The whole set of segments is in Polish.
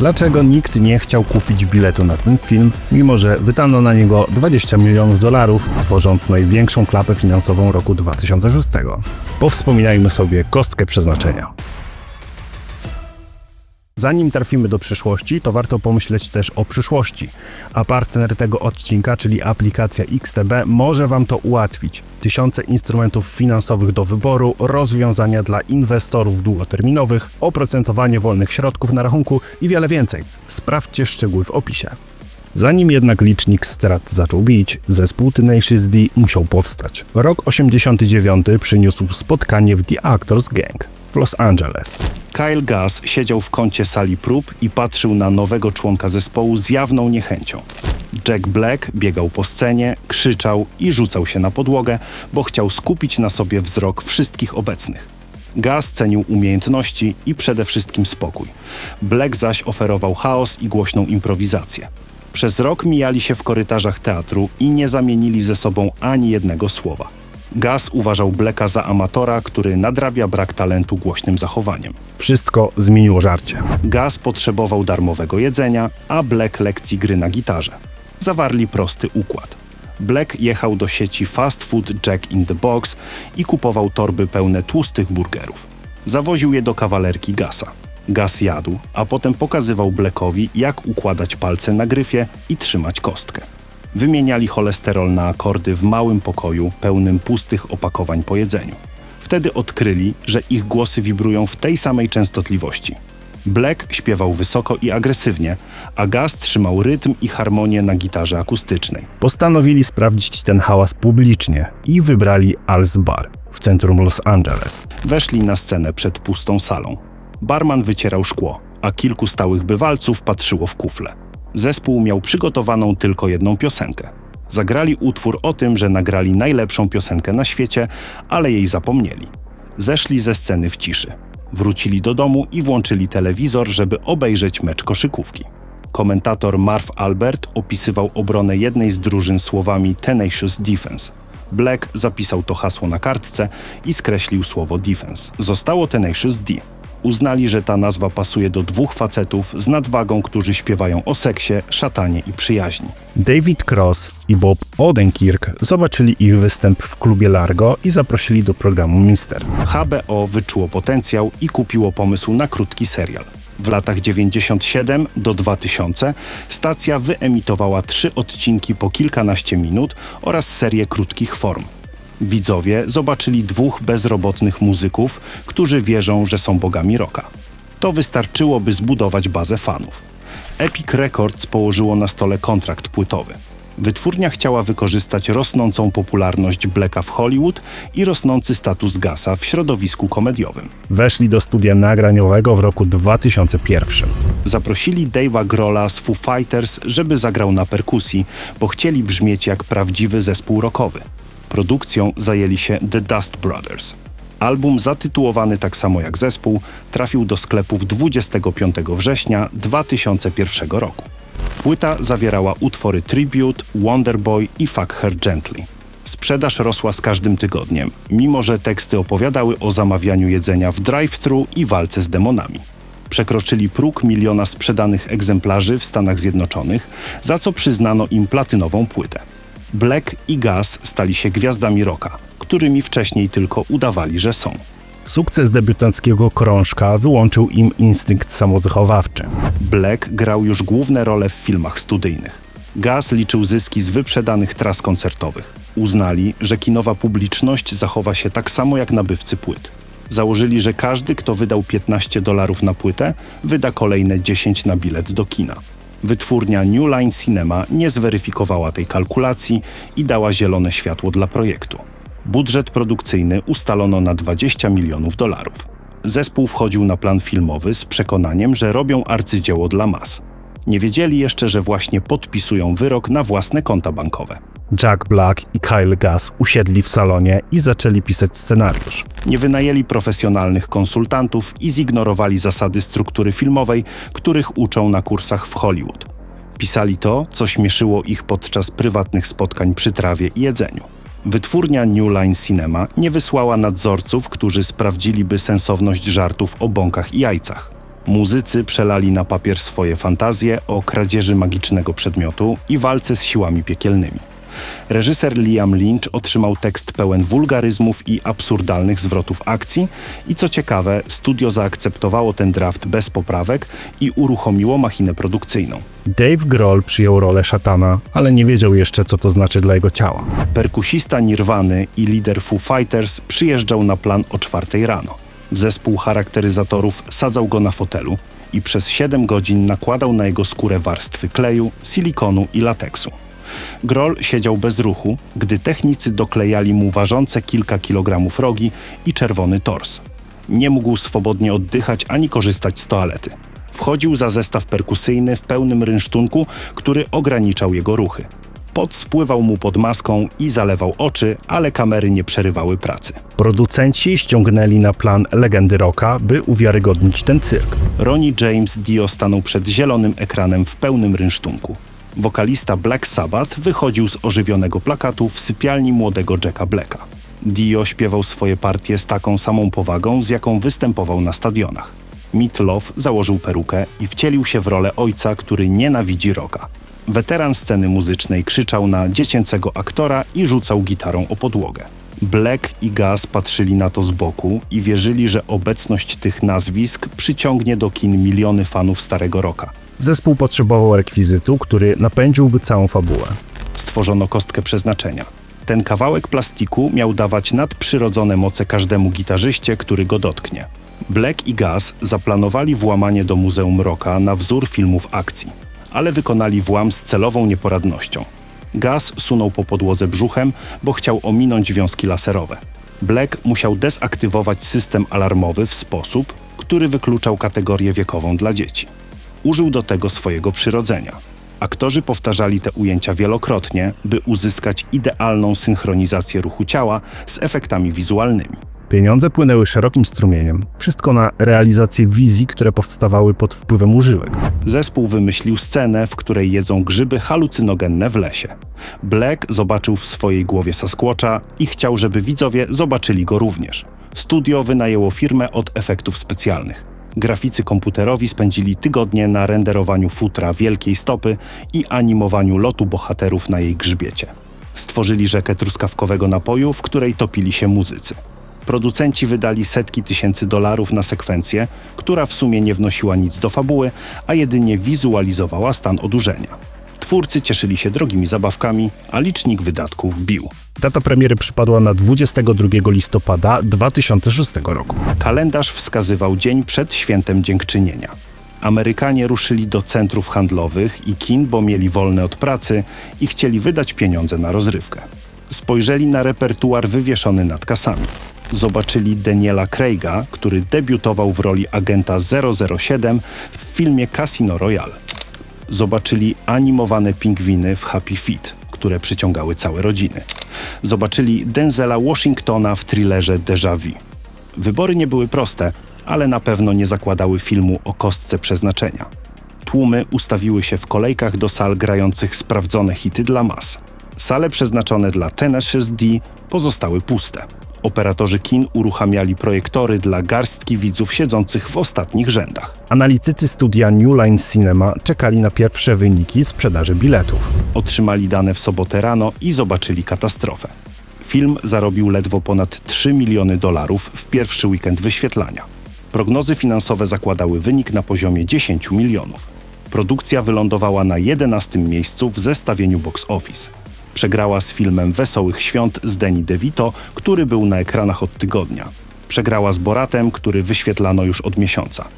Dlaczego nikt nie chciał kupić biletu na ten film, mimo że wydano na niego 20 milionów dolarów, tworząc największą klapę finansową roku 2006? Powspominajmy sobie kostkę przeznaczenia. Zanim trafimy do przyszłości, to warto pomyśleć też o przyszłości. A partner tego odcinka, czyli aplikacja XTB, może Wam to ułatwić. Tysiące instrumentów finansowych do wyboru, rozwiązania dla inwestorów długoterminowych, oprocentowanie wolnych środków na rachunku i wiele więcej. Sprawdźcie szczegóły w opisie. Zanim jednak licznik strat zaczął bić, zespół Tenacious D musiał powstać. Rok 89 przyniósł spotkanie w The Actors Gang w Los Angeles. Kyle Gass siedział w kącie sali prób i patrzył na nowego członka zespołu z jawną niechęcią. Jack Black biegał po scenie, krzyczał i rzucał się na podłogę, bo chciał skupić na sobie wzrok wszystkich obecnych. Gaz cenił umiejętności i przede wszystkim spokój. Black zaś oferował chaos i głośną improwizację. Przez rok mijali się w korytarzach teatru i nie zamienili ze sobą ani jednego słowa. Gaz uważał Blacka za amatora, który nadrabia brak talentu głośnym zachowaniem. Wszystko zmieniło żarcie. Gaz potrzebował darmowego jedzenia, a Black lekcji gry na gitarze. Zawarli prosty układ. Black jechał do sieci fast food Jack in the Box i kupował torby pełne tłustych burgerów. Zawoził je do kawalerki Gasa. Gaz jadł, a potem pokazywał Blackowi, jak układać palce na gryfie i trzymać kostkę. Wymieniali cholesterol na akordy w małym pokoju pełnym pustych opakowań po jedzeniu. Wtedy odkryli, że ich głosy wibrują w tej samej częstotliwości. Black śpiewał wysoko i agresywnie, a Gaz trzymał rytm i harmonię na gitarze akustycznej. Postanowili sprawdzić ten hałas publicznie i wybrali Al's Bar w centrum Los Angeles. Weszli na scenę przed pustą salą. Barman wycierał szkło, a kilku stałych bywalców patrzyło w kufle. Zespół miał przygotowaną tylko jedną piosenkę. Zagrali utwór o tym, że nagrali najlepszą piosenkę na świecie, ale jej zapomnieli. Zeszli ze sceny w ciszy. Wrócili do domu i włączyli telewizor, żeby obejrzeć mecz koszykówki. Komentator Marv Albert opisywał obronę jednej z drużyn słowami Tenacious Defense. Black zapisał to hasło na kartce i skreślił słowo defense. Zostało Tenacious D. Uznali, że ta nazwa pasuje do dwóch facetów z nadwagą, którzy śpiewają o seksie, szatanie i przyjaźni. David Cross i Bob Odenkirk zobaczyli ich występ w klubie Largo i zaprosili do programu Mister. HBO wyczuło potencjał i kupiło pomysł na krótki serial. W latach 97 do 2000 stacja wyemitowała trzy odcinki po kilkanaście minut oraz serię krótkich form. Widzowie zobaczyli dwóch bezrobotnych muzyków, którzy wierzą, że są bogami rocka. To wystarczyło, by zbudować bazę fanów. Epic Records położyło na stole kontrakt płytowy. Wytwórnia chciała wykorzystać rosnącą popularność Blacka w Hollywood i rosnący status Gasa w środowisku komediowym. Weszli do studia nagraniowego w roku 2001. Zaprosili Dave'a Grola z Foo Fighters, żeby zagrał na perkusji, bo chcieli brzmieć jak prawdziwy zespół rockowy. Produkcją zajęli się The Dust Brothers. Album, zatytułowany tak samo jak zespół, trafił do sklepów 25 września 2001 roku. Płyta zawierała utwory Tribute, Wonderboy i Fuck Her Gently. Sprzedaż rosła z każdym tygodniem, mimo że teksty opowiadały o zamawianiu jedzenia w drive-thru i walce z demonami. Przekroczyli próg miliona sprzedanych egzemplarzy w Stanach Zjednoczonych, za co przyznano im platynową płytę. Black i Gas stali się gwiazdami rocka, którymi wcześniej tylko udawali, że są. Sukces debiutanckiego krążka wyłączył im instynkt samozachowawczy. Black grał już główne role w filmach studyjnych. Gas liczył zyski z wyprzedanych tras koncertowych. Uznali, że kinowa publiczność zachowa się tak samo jak nabywcy płyt. Założyli, że każdy, kto wydał 15 dolarów na płytę, wyda kolejne 10 na bilet do kina. Wytwórnia New Line Cinema nie zweryfikowała tej kalkulacji i dała zielone światło dla projektu. Budżet produkcyjny ustalono na 20 milionów dolarów. Zespół wchodził na plan filmowy z przekonaniem, że robią arcydzieło dla mas. Nie wiedzieli jeszcze, że właśnie podpisują wyrok na własne konta bankowe. Jack Black i Kyle Gass usiedli w salonie i zaczęli pisać scenariusz. Nie wynajęli profesjonalnych konsultantów i zignorowali zasady struktury filmowej, których uczą na kursach w Hollywood. Pisali to, co śmieszyło ich podczas prywatnych spotkań przy trawie i jedzeniu. Wytwórnia New Line Cinema nie wysłała nadzorców, którzy sprawdziliby sensowność żartów o bąkach i jajcach. Muzycy przelali na papier swoje fantazje o kradzieży magicznego przedmiotu i walce z siłami piekielnymi. Reżyser Liam Lynch otrzymał tekst pełen wulgaryzmów i absurdalnych zwrotów akcji i co ciekawe, studio zaakceptowało ten draft bez poprawek i uruchomiło machinę produkcyjną. Dave Grohl przyjął rolę szatana, ale nie wiedział jeszcze, co to znaczy dla jego ciała. Perkusista Nirwany i lider Foo Fighters przyjeżdżał na plan o czwartej rano. Zespół charakteryzatorów sadzał go na fotelu i przez 7 godzin nakładał na jego skórę warstwy kleju, silikonu i lateksu. Groll siedział bez ruchu, gdy technicy doklejali mu ważące kilka kilogramów rogi i czerwony tors. Nie mógł swobodnie oddychać ani korzystać z toalety. Wchodził za zestaw perkusyjny w pełnym rynsztunku, który ograniczał jego ruchy. Pot spływał mu pod maską i zalewał oczy, ale kamery nie przerywały pracy. Producenci ściągnęli na plan legendy rocka, by uwiarygodnić ten cyrk. Ronnie James Dio stanął przed zielonym ekranem w pełnym rynsztunku. Wokalista Black Sabbath wychodził z ożywionego plakatu w sypialni młodego Jacka Blacka. Dio śpiewał swoje partie z taką samą powagą, z jaką występował na stadionach. Meat Love założył perukę i wcielił się w rolę ojca, który nienawidzi rocka. Weteran sceny muzycznej krzyczał na dziecięcego aktora i rzucał gitarą o podłogę. Black i Gas patrzyli na to z boku i wierzyli, że obecność tych nazwisk przyciągnie do kin miliony fanów starego rocka. Zespół potrzebował rekwizytu, który napędziłby całą fabułę. Stworzono kostkę przeznaczenia. Ten kawałek plastiku miał dawać nadprzyrodzone moce każdemu gitarzyście, który go dotknie. Black i Gas zaplanowali włamanie do Muzeum Rocka na wzór filmów akcji, ale wykonali włam z celową nieporadnością. Gas sunął po podłodze brzuchem, bo chciał ominąć wiązki laserowe. Black musiał dezaktywować system alarmowy w sposób, który wykluczał kategorię wiekową dla dzieci. Użył do tego swojego przyrodzenia. Aktorzy powtarzali te ujęcia wielokrotnie, by uzyskać idealną synchronizację ruchu ciała z efektami wizualnymi. Pieniądze płynęły szerokim strumieniem. Wszystko na realizację wizji, które powstawały pod wpływem używek. Zespół wymyślił scenę, w której jedzą grzyby halucynogenne w lesie. Black zobaczył w swojej głowie Sasquatcha i chciał, żeby widzowie zobaczyli go również. Studio wynajęło firmę od efektów specjalnych. Graficy komputerowi spędzili tygodnie na renderowaniu futra wielkiej stopy i animowaniu lotu bohaterów na jej grzbiecie. Stworzyli rzekę truskawkowego napoju, w której topili się muzycy. Producenci wydali setki tysięcy dolarów na sekwencję, która w sumie nie wnosiła nic do fabuły, a jedynie wizualizowała stan odurzenia. Twórcy cieszyli się drogimi zabawkami, a licznik wydatków bił. Data premiery przypadła na 22 listopada 2006 roku. Kalendarz wskazywał dzień przed świętem dziękczynienia. Amerykanie ruszyli do centrów handlowych i kin, bo mieli wolne od pracy i chcieli wydać pieniądze na rozrywkę. Spojrzeli na repertuar wywieszony nad kasami. Zobaczyli Daniela Craiga, który debiutował w roli agenta 007 w filmie Casino Royale. Zobaczyli animowane pingwiny w Happy Feet, które przyciągały całe rodziny. Zobaczyli Denzela Washingtona w thrillerze Déjà Vu. Wybory nie były proste, ale na pewno nie zakładały filmu o kostce przeznaczenia. Tłumy ustawiły się w kolejkach do sal grających sprawdzone hity dla mas. Sale przeznaczone dla Tenacious D pozostały puste. Operatorzy kin uruchamiali projektory dla garstki widzów siedzących w ostatnich rzędach. Analitycy studia New Line Cinema czekali na pierwsze wyniki sprzedaży biletów. Otrzymali dane w sobotę rano i zobaczyli katastrofę. Film zarobił ledwo ponad 3 miliony dolarów w pierwszy weekend wyświetlania. Prognozy finansowe zakładały wynik na poziomie 10 milionów. Produkcja wylądowała na 11 miejscu w zestawieniu box office. Przegrała z filmem Wesołych Świąt z Danny DeVito, który był na ekranach od tygodnia. Przegrała z Boratem, który wyświetlano już od miesiąca.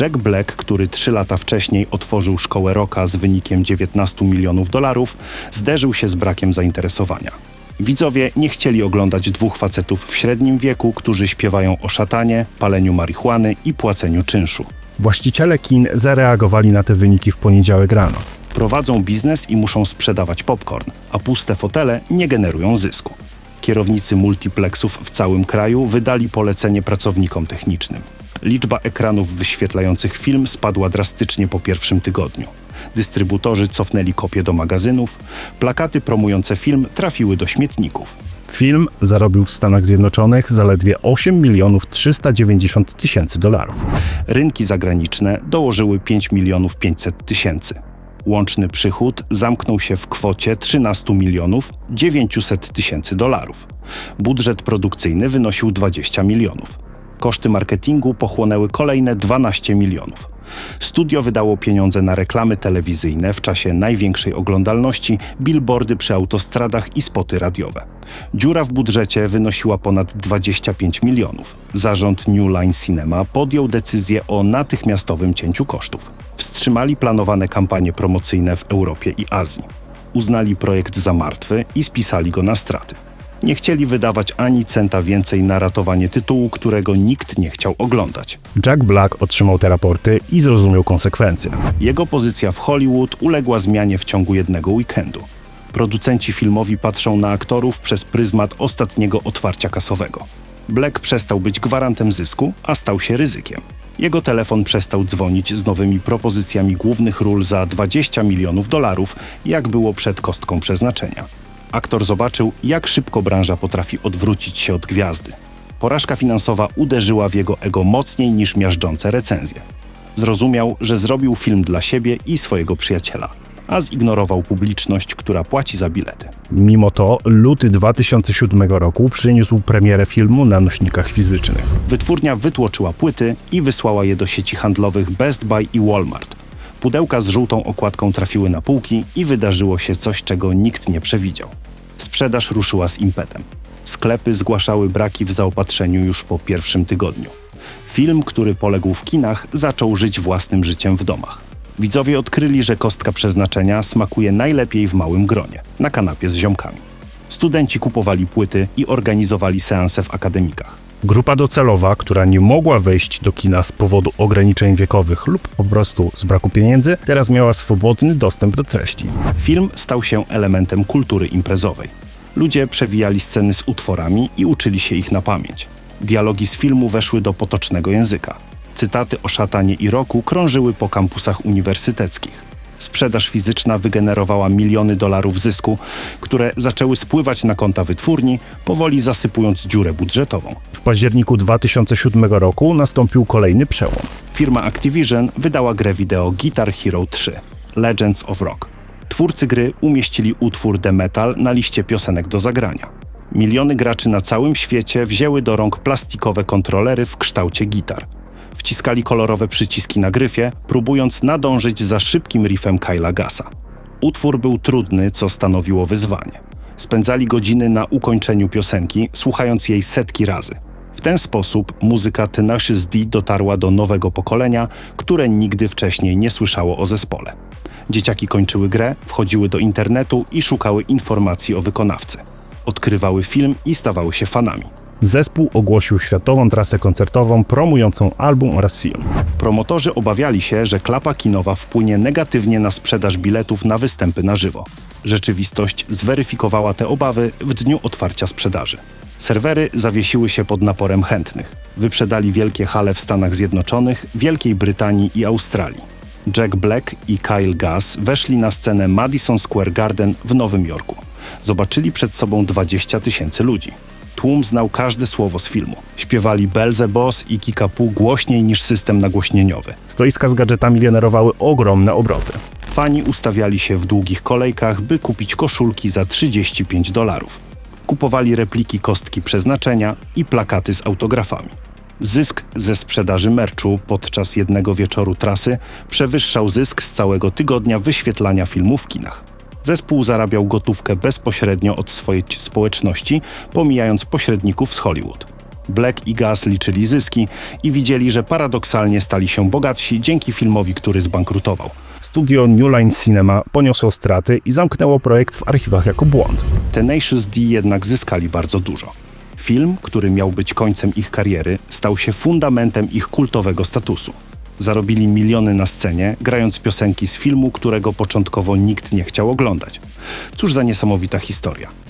Jack Black, który trzy lata wcześniej otworzył szkołę rocka z wynikiem 19 milionów dolarów, zderzył się z brakiem zainteresowania. Widzowie nie chcieli oglądać dwóch facetów w średnim wieku, którzy śpiewają o szatanie, paleniu marihuany i płaceniu czynszu. Właściciele kin zareagowali na te wyniki w poniedziałek rano. Prowadzą biznes i muszą sprzedawać popcorn, a puste fotele nie generują zysku. Kierownicy multiplexów w całym kraju wydali polecenie pracownikom technicznym. Liczba ekranów wyświetlających film spadła drastycznie po pierwszym tygodniu. Dystrybutorzy cofnęli kopie do magazynów, plakaty promujące film trafiły do śmietników. Film zarobił w Stanach Zjednoczonych zaledwie 8 milionów 390 tysięcy dolarów. Rynki zagraniczne dołożyły 5 milionów 500 tysięcy. Łączny przychód zamknął się w kwocie 13 milionów 900 tysięcy dolarów. Budżet produkcyjny wynosił 20 milionów. Koszty marketingu pochłonęły kolejne 12 milionów. Studio wydało pieniądze na reklamy telewizyjne w czasie największej oglądalności, billboardy przy autostradach i spoty radiowe. Dziura w budżecie wynosiła ponad 25 milionów. Zarząd New Line Cinema podjął decyzję o natychmiastowym cięciu kosztów. Wstrzymali planowane kampanie promocyjne w Europie i Azji. Uznali projekt za martwy i spisali go na straty. Nie chcieli wydawać ani centa więcej na ratowanie tytułu, którego nikt nie chciał oglądać. Jack Black otrzymał te raporty i zrozumiał konsekwencje. Jego pozycja w Hollywood uległa zmianie w ciągu jednego weekendu. Producenci filmowi patrzą na aktorów przez pryzmat ostatniego otwarcia kasowego. Black przestał być gwarantem zysku, a stał się ryzykiem. Jego telefon przestał dzwonić z nowymi propozycjami głównych ról za 20 milionów dolarów, jak było przed kostką przeznaczenia. Aktor zobaczył, jak szybko branża potrafi odwrócić się od gwiazdy. Porażka finansowa uderzyła w jego ego mocniej niż miażdżące recenzje. Zrozumiał, że zrobił film dla siebie i swojego przyjaciela, a zignorował publiczność, która płaci za bilety. Mimo to luty 2007 roku przyniósł premierę filmu na nośnikach fizycznych. Wytwórnia wytłoczyła płyty i wysłała je do sieci handlowych Best Buy i Walmart. Pudełka z żółtą okładką trafiły na półki i wydarzyło się coś, czego nikt nie przewidział. Sprzedaż ruszyła z impetem. Sklepy zgłaszały braki w zaopatrzeniu już po pierwszym tygodniu. Film, który poległ w kinach, zaczął żyć własnym życiem w domach. Widzowie odkryli, że kostka przeznaczenia smakuje najlepiej w małym gronie, na kanapie z ziomkami. Studenci kupowali płyty i organizowali seanse w akademikach. Grupa docelowa, która nie mogła wejść do kina z powodu ograniczeń wiekowych lub po prostu z braku pieniędzy, teraz miała swobodny dostęp do treści. Film stał się elementem kultury imprezowej. Ludzie przewijali sceny z utworami i uczyli się ich na pamięć. Dialogi z filmu weszły do potocznego języka. Cytaty o szatanie i roku krążyły po kampusach uniwersyteckich. Sprzedaż fizyczna wygenerowała miliony dolarów zysku, które zaczęły spływać na konta wytwórni, powoli zasypując dziurę budżetową. W październiku 2007 roku nastąpił kolejny przełom. Firma Activision wydała grę wideo Guitar Hero 3 Legends of Rock. Twórcy gry umieścili utwór The Metal na liście piosenek do zagrania. Miliony graczy na całym świecie wzięły do rąk plastikowe kontrolery w kształcie gitar wciskali kolorowe przyciski na gryfie, próbując nadążyć za szybkim riffem Kyla Gassa. Utwór był trudny, co stanowiło wyzwanie. Spędzali godziny na ukończeniu piosenki, słuchając jej setki razy. W ten sposób muzyka Tenacious D dotarła do nowego pokolenia, które nigdy wcześniej nie słyszało o zespole. Dzieciaki kończyły grę, wchodziły do internetu i szukały informacji o wykonawcy. Odkrywały film i stawały się fanami. Zespół ogłosił światową trasę koncertową promującą album oraz film. Promotorzy obawiali się, że klapa kinowa wpłynie negatywnie na sprzedaż biletów na występy na żywo. Rzeczywistość zweryfikowała te obawy w dniu otwarcia sprzedaży. Serwery zawiesiły się pod naporem chętnych. Wyprzedali wielkie hale w Stanach Zjednoczonych, Wielkiej Brytanii i Australii. Jack Black i Kyle Gass weszli na scenę Madison Square Garden w Nowym Jorku. Zobaczyli przed sobą 20 tysięcy ludzi. Tłum znał każde słowo z filmu. Śpiewali Belze Boss i Kikapu głośniej niż system nagłośnieniowy. Stoiska z gadżetami generowały ogromne obroty. Fani ustawiali się w długich kolejkach, by kupić koszulki za 35 dolarów. Kupowali repliki kostki przeznaczenia i plakaty z autografami. Zysk ze sprzedaży merczu podczas jednego wieczoru trasy przewyższał zysk z całego tygodnia wyświetlania filmu w kinach. Zespół zarabiał gotówkę bezpośrednio od swojej społeczności, pomijając pośredników z Hollywood. Black i Gas liczyli zyski i widzieli, że paradoksalnie stali się bogatsi dzięki filmowi, który zbankrutował. Studio New Line Cinema poniosło straty i zamknęło projekt w archiwach jako błąd. Tenacious D jednak zyskali bardzo dużo. Film, który miał być końcem ich kariery, stał się fundamentem ich kultowego statusu. Zarobili miliony na scenie, grając piosenki z filmu, którego początkowo nikt nie chciał oglądać. Cóż za niesamowita historia.